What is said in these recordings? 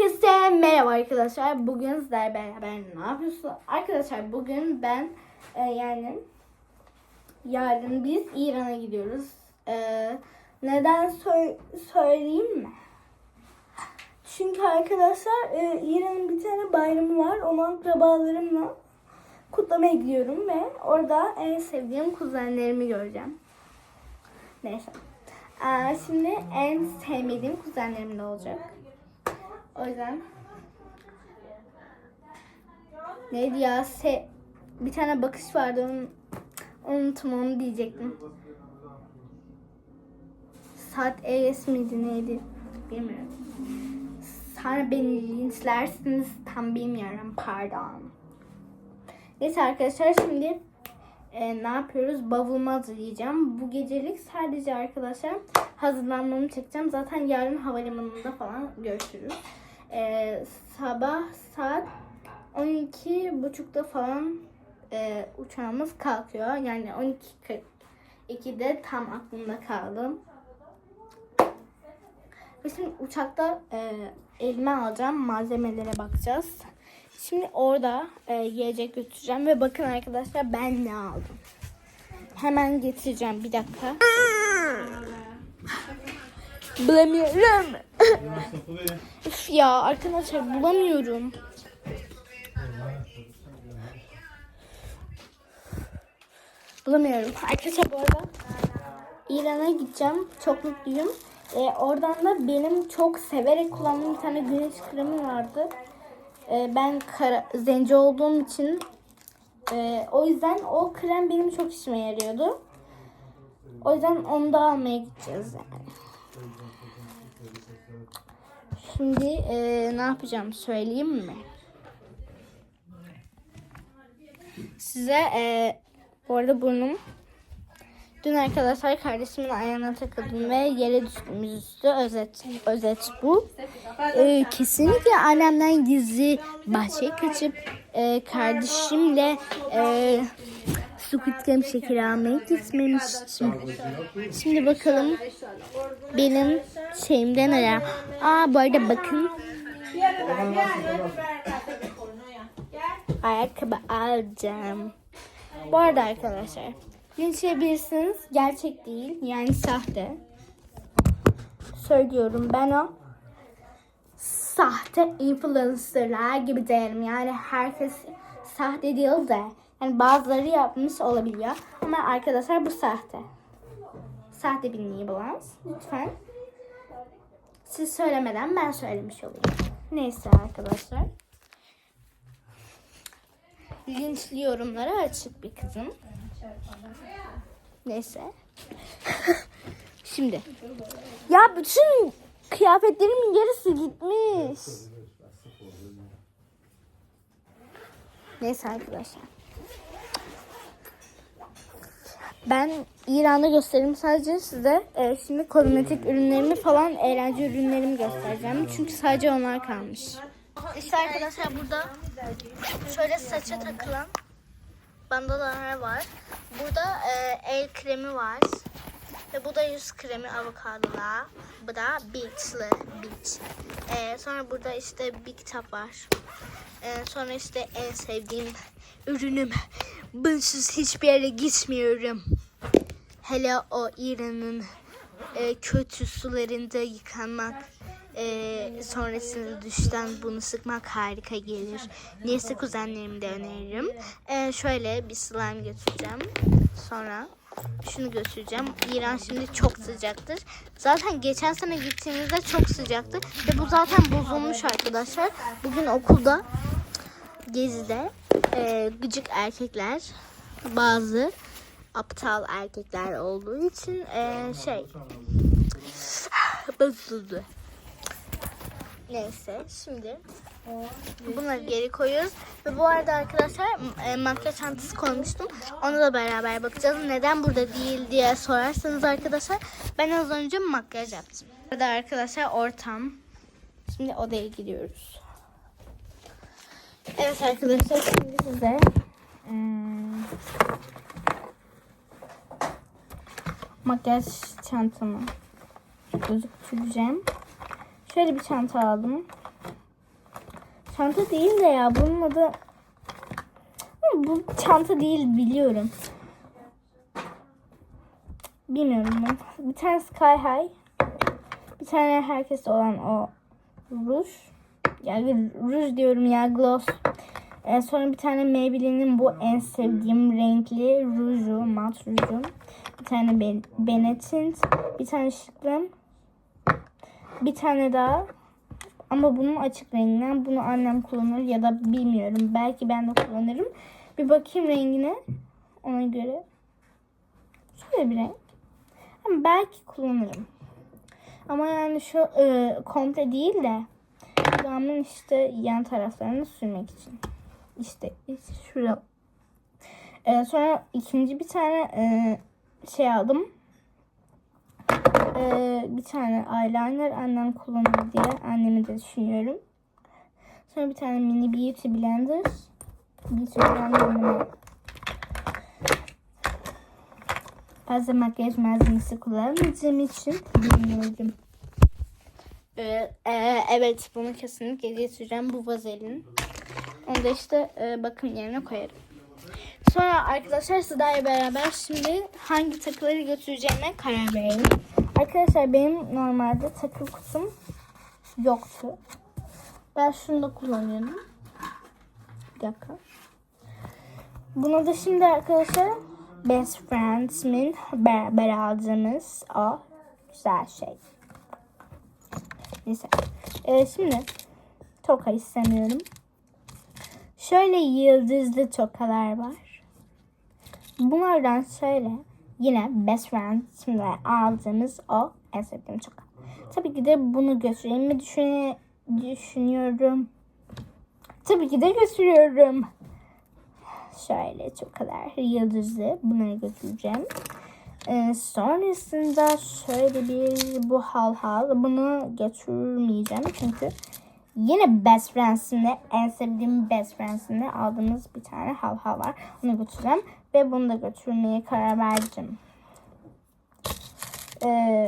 Herkese merhaba arkadaşlar. Bugün sizlerle beraber ne yapıyorsunuz? Arkadaşlar bugün ben e, yani yarın biz İran'a gidiyoruz. E, neden sö- söyleyeyim mi? Çünkü arkadaşlar e, İran'ın bir tane bayramı var. Onu akrabalarımla kutlamaya gidiyorum ve orada en sevdiğim kuzenlerimi göreceğim. Neyse. Aa, şimdi en sevmediğim kuzenlerim de olacak. O yüzden neydi ya se bir tane bakış vardı onun unuttum onu diyecektim. Saat ES miydi neydi bilmiyorum. Sonra beni linçlersiniz tam bilmiyorum pardon. Neyse arkadaşlar şimdi e, ne yapıyoruz? Bavulumu hazırlayacağım. Bu gecelik sadece arkadaşlar hazırlanmamı çekeceğim. Zaten yarın havalimanında falan görüşürüz. E, sabah saat 12.30'da falan e, uçağımız kalkıyor. Yani 12.42'de tam aklımda kaldı. Ve şimdi uçakta e, elime alacağım. Malzemelere bakacağız. Şimdi orada e, yiyecek götüreceğim ve bakın arkadaşlar ben ne aldım. Hemen getireceğim bir dakika. Bulamıyorum. Üf ya arkadaşlar bulamıyorum. Bulamıyorum. Arkadaşlar bu arada İran'a gideceğim. Çok mutluyum. Ee, oradan da benim çok severek kullandığım bir tane güneş kremi vardı. Ee, ben kara, zenci olduğum için e, o yüzden o krem benim çok işime yarıyordu. O yüzden onu da almaya gideceğiz yani. Şimdi e, ne yapacağım söyleyeyim mi? Size e, bu arada burnum Dün arkadaşlar kardeşimin ayağına takıldım ve yere düştüm yüzüstü. Özet, özet bu. Ee, kesinlikle annemden gizli bahçeye kaçıp e, kardeşimle e, Squid Game şekeri almaya gitmemiştim. Şimdi bakalım benim şeyimde neler. Aa bu arada bakın ayakkabı alacağım. Bu arada arkadaşlar linçleyebilirsiniz. Gerçek değil. Yani sahte. Söylüyorum ben o sahte influencerlar gibi değilim. Yani herkes sahte değil de yani bazıları yapmış olabiliyor. Ama arkadaşlar bu sahte. Sahte bir Nibelans. Lütfen. Siz söylemeden ben söylemiş olayım. Neyse arkadaşlar. Linçli yorumlara açık bir kızım. Neyse. Şimdi. Ya bütün kıyafetlerimin yarısı gitmiş. Neyse arkadaşlar. Ben İran'da göstereyim sadece size. Ee, şimdi kozmetik ürünlerimi falan eğlence ürünlerimi göstereceğim. Çünkü sadece onlar kalmış. İşte arkadaşlar burada şöyle saça takılan bandalar var. Burada e, el kremi var. Ve bu da yüz kremi avokadolu. Bu da Beach'lı Beach. E, sonra burada işte bir kitap var. E, sonra işte en sevdiğim ürünüm. Bunsuz hiçbir yere gitmiyorum. Hele o İran'ın e, kötü sularında yıkanmak e, sonrasında duştan bunu sıkmak harika gelir. Neyse kuzenlerimi de öneririm. E, şöyle bir slime götüreceğim. Sonra şunu götüreceğim. İran şimdi çok sıcaktır. Zaten geçen sene gittiğimizde çok sıcaktı. Ve bu zaten bozulmuş arkadaşlar. Bugün okulda gezide e, gıcık erkekler bazı aptal erkekler olduğu için e, şey bozuldu. Neyse şimdi bunları geri koyuyoruz. Ve bu arada arkadaşlar e, makyaj çantası koymuştum. Onu da beraber bakacağız. Neden burada değil diye sorarsanız arkadaşlar ben az önce makyaj yaptım. Burada arkadaşlar ortam. Şimdi odaya gidiyoruz. Evet arkadaşlar şimdi size hmm, makyaj çantamı gözüktüreceğim. Şöyle bir çanta aldım. Çanta değil de ya bunun adı bu çanta değil biliyorum. Bilmiyorum ben. Bir tane Sky High. Bir tane herkeste olan o ruj. Yani ruj diyorum ya gloss. Ee, sonra bir tane Maybelline'in bu en sevdiğim renkli ruju, mat ruju. Bir tane Ben- Bennett'in, bir tane şıklım. Bir tane daha. Ama bunun açık renginden bunu annem kullanır ya da bilmiyorum. Belki ben de kullanırım. Bir bakayım rengine. Ona göre. Şöyle bir renk. Ama belki kullanırım. Ama yani şu e, komple değil de dudağımın işte yan taraflarını sürmek için. İşte işte şurada. E, sonra ikinci bir tane e, şey aldım. E, bir tane eyeliner annem kullanır diye annemi de düşünüyorum. Sonra bir tane mini beauty blender. Beauty blender'ımı fazla makyaj malzemesi kullanmayacağım için bilmiyorum. Ee, e, evet bunu kesinlikle getireceğim bu vazelin. Onu da işte e, bakım yerine koyarım. Sonra arkadaşlar sizlerle beraber şimdi hangi takıları götüreceğime karar verelim. Arkadaşlar benim normalde takı kutum yoktu. Ben şunu da kullanıyorum. Bir dakika. Buna da şimdi arkadaşlar Best Friends'min beraber aldığımız o güzel şey. Neyse. Ee, şimdi toka istemiyorum. Şöyle yıldızlı tokalar var. Bunlardan şöyle yine Best Friends'imle aldığımız o en sevdiğim toka. Tabii ki de bunu götüreyim mi düşüne, düşünüyorum. Tabii ki de götürüyorum. Şöyle çok kadar yıldızlı bunları götüreceğim. Ee, sonrasında şöyle bir bu hal hal bunu götürmeyeceğim çünkü yine Best Friends'imle en sevdiğim Best Friends'imle aldığımız bir tane hal hal var. Onu götüreceğim ve bunu da götürmeye karar verdim. Ee,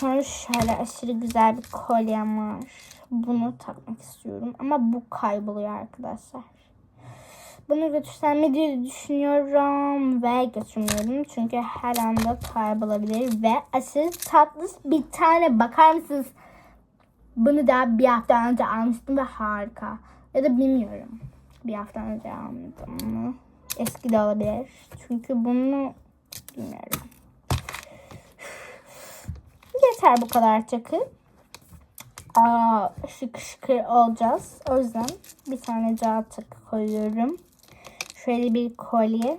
sonra şöyle aşırı güzel bir kolyem var. Bunu takmak istiyorum ama bu kayboluyor arkadaşlar. Bunu götürsem mi diye düşünüyorum ve götürmüyorum. Çünkü her anda kaybolabilir ve aşırı tatlı bir tane bakar mısınız? Bunu da bir hafta önce almıştım ve harika. Ya da bilmiyorum. Bir hafta önce almadım mı? Eski de olabilir. Çünkü bunu bilmiyorum. Yeter bu kadar çakı. Aa, şıkır şıkır olacağız. O yüzden bir tane daha takı koyuyorum. Şöyle bir kolye.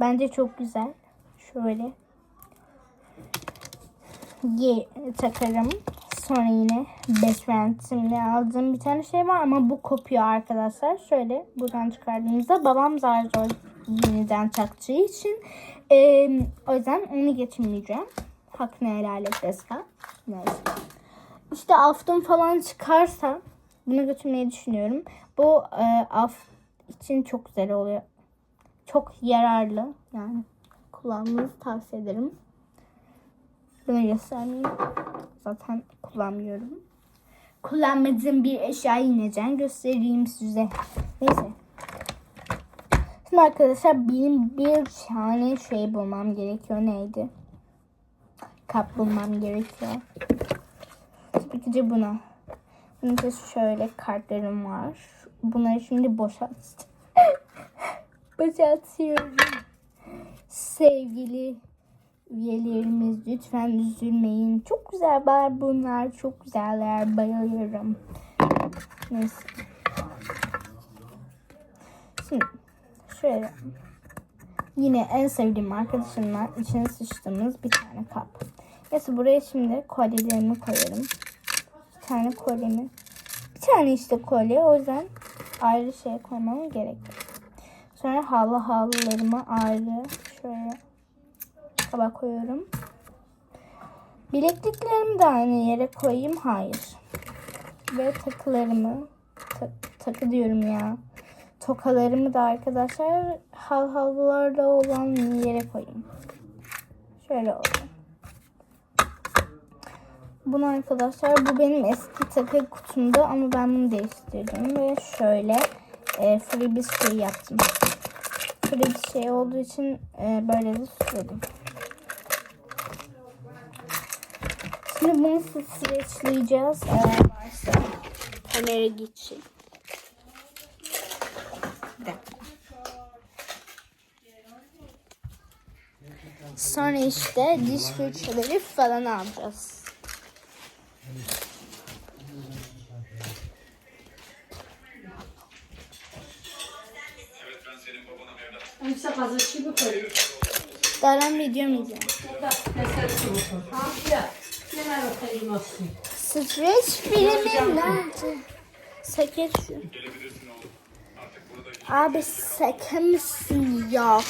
Bence çok güzel. Şöyle. Ye takarım. Sonra yine Best Friends'imle aldığım bir tane şey var ama bu kopuyor arkadaşlar. Şöyle buradan çıkardığımızda babam zar zor yeniden takacağı için e, o yüzden onu getirmeyeceğim. Hakkını helal et. Neyse. İşte aftım falan çıkarsa bunu götürmeyi düşünüyorum. Bu e, af için çok güzel oluyor. Çok yararlı. Yani kullanmanızı tavsiye ederim. Bunu göstermeyeyim. Zaten kullanmıyorum. Kullanmadığım bir eşyayı yinecen göstereyim size. Neyse. Şimdi arkadaşlar benim bir tane şey bulmam gerekiyor. Neydi? Kap bulmam gerekiyor. Tabii ki buna. Da şöyle kartlarım var. Bunları şimdi boşalt. Boşaltıyorum. Sevgili üyelerimiz lütfen üzülmeyin. Çok güzel var bunlar. Çok güzeller. Bayılıyorum. Neyse. Şimdi şöyle. Yine en sevdiğim arkadaşımla içine sıçtığımız bir tane kap. Neyse buraya şimdi kolyelerimi koyarım. Bir tane kolyemi. Bir tane işte kolye. O yüzden ayrı şey koymam gerek. Sonra havlu havlularımı ayrı şöyle kaba koyuyorum. Bilekliklerimi de aynı yere koyayım. Hayır. Ve takılarımı ta- takı diyorum ya. Tokalarımı da arkadaşlar hal havlularda olan yere koyayım. Şöyle oldu. Bunu arkadaşlar bu benim eski takı kutumdu ama ben bunu değiştirdim ve şöyle e, freebies şey yaptım. Freebies şey olduğu için e, böyle de süsledim. Şimdi bunu streçleyeceğiz. Eğer varsa kamera. Bir dakika. Sonra işte diş fırçaları falan alacağız. Daren video mu izliyor? Streç filmi nerede? Sakın şu. Abi sakın mısın yok.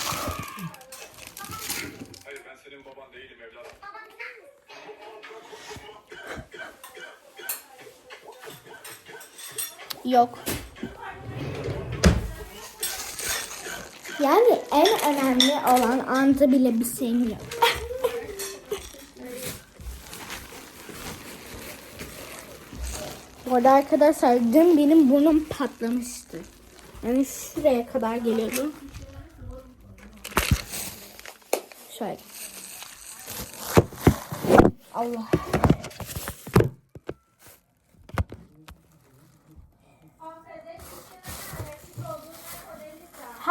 Hayır ben senin baban değilim evladım. Yok. Yani en önemli olan anda bile bir şeyim yok. Bu arada arkadaşlar dün benim burnum patlamıştı. Yani şuraya kadar geliyordu. Şöyle. Allah.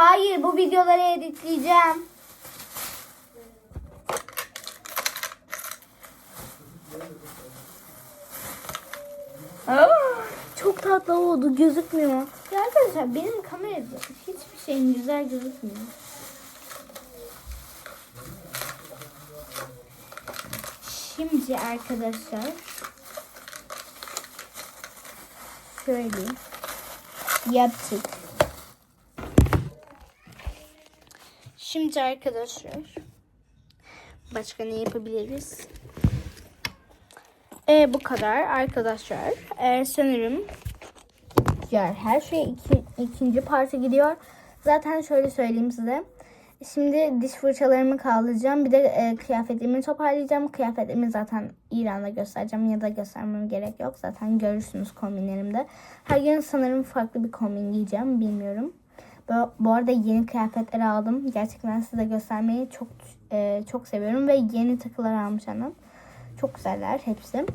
Hayır bu videoları editleyeceğim. Aa, çok tatlı oldu gözükmüyor. Ya arkadaşlar benim kamerada hiçbir şeyin güzel gözükmüyor. Şimdi arkadaşlar şöyle yaptık. Şimdi arkadaşlar başka ne yapabiliriz? Ee, bu kadar arkadaşlar. Ee, sanırım diğer her şey iki, ikinci parça gidiyor. Zaten şöyle söyleyeyim size. Şimdi diş fırçalarımı kaldıracağım. Bir de e, kıyafetlerimi toparlayacağım. Kıyafetlerimi zaten İran'da göstereceğim ya da göstermem gerek yok. Zaten görürsünüz kombinlerimde. Her gün sanırım farklı bir kombin giyeceğim. Bilmiyorum. Bu, arada yeni kıyafetler aldım. Gerçekten size göstermeyi çok e, çok seviyorum ve yeni takılar almış annem. Çok güzeller hepsi.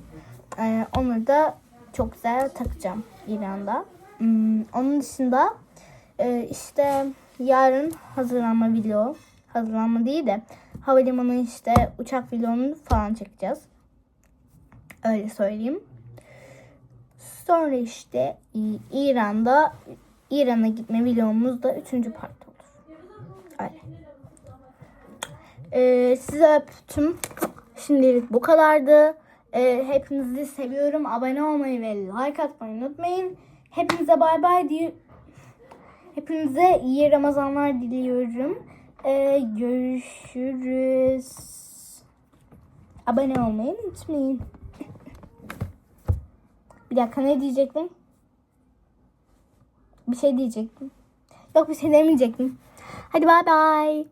E, onları da çok güzel takacağım İran'da. Hmm, onun dışında e, işte yarın hazırlanma video. Hazırlanma değil de havalimanı işte uçak vlogunu falan çekeceğiz. Öyle söyleyeyim. Sonra işte İran'da İran'a gitme videomuz da üçüncü part olur. Öyle. Ee, sizi öptüm. Şimdilik bu kadardı. Ee, hepinizi seviyorum. Abone olmayı ve like atmayı unutmayın. Hepinize bay bay diye Hepinize iyi Ramazanlar diliyorum. Ee, görüşürüz. Abone olmayı unutmayın. Bir dakika ne diyecektim? Bir şey diyecektim. Yok bir şey demeyecektim. Hadi bay bay.